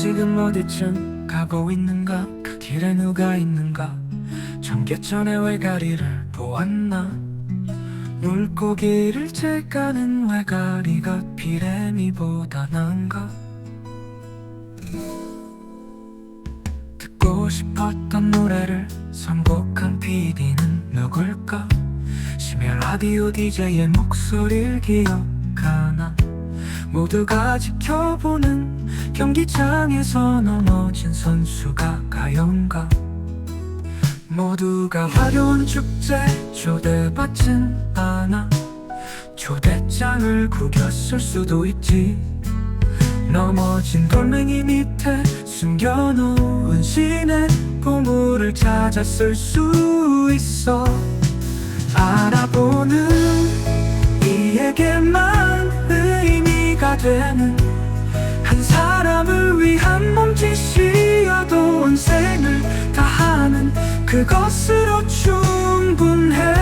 지금 어디쯤 가고 있는가? 그 길에 누가 있는가? 청계천의 외가리를 보았나? 물고기를 채가는 외가리가 비레미보다 나은가? 듣고 싶었던 노래를 선곡한 PD는 누굴까? 심야 라디오 DJ의 목소리를 기억하나 모두가 지켜보는 경기장에서 넘어진 선수가 가요인가? 모두가 화려한 축제 초대받진 않아 초대장을 구겼을 수도 있지. 넘어진 돌멩이 밑에 숨겨놓은 신의 보물을 찾았을 수 있어 되는 한 사람을 위한 몸짓이어도 온 생을 다하는 그것으로 충분해.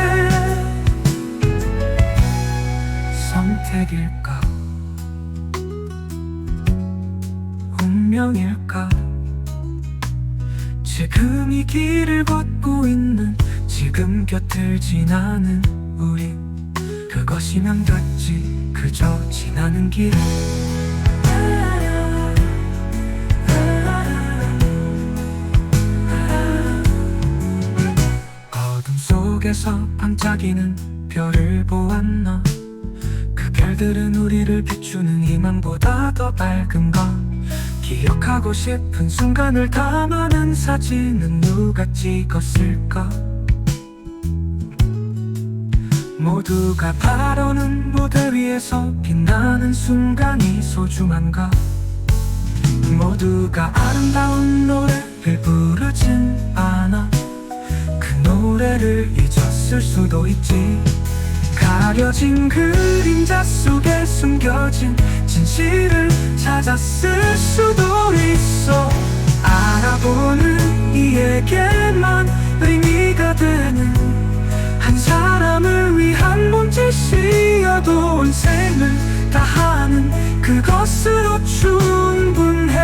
선택일까? 운명일까? 지금 이 길을 걷고 있는 지금 곁을 지나는 우리 그것이면 됐지 그저 지나는 길. 어둠 속에서 반짝이는 별을 보았나 그 별들은 우리를 비추는 희망보다 더 밝은가 기억하고 싶은 순간을 담아낸 사진은 누가 찍었을까 모두가 바라는 무대 위에서 빛나는 순간이 소중한가? 모두가 아름다운 노래를 부르진 않아? 그 노래를 잊었을 수도 있지. 가려진 그림자 속에 숨겨진 진실을 찾았을 수도 있어. 알아보는 이에게만 의미가 되는 한 사람을 위한 몸짓이어도 온 생을 다하는 그것으로 충분해.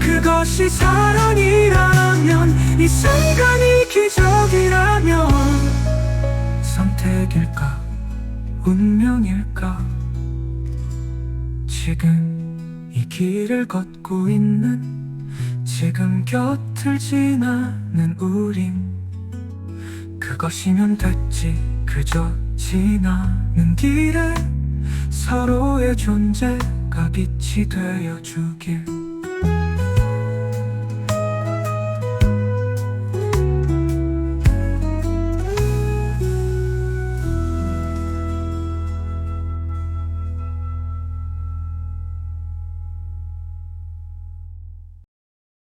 그것이 사랑이라면 이 순간이 기적이라면 선택일까? 운명일까? 지금 이 길을 걷고 있는 지금 곁을 지나는 우린 그것이면 됐지 그저 지나는 길에 서로의 존재가 빛이 되어주길.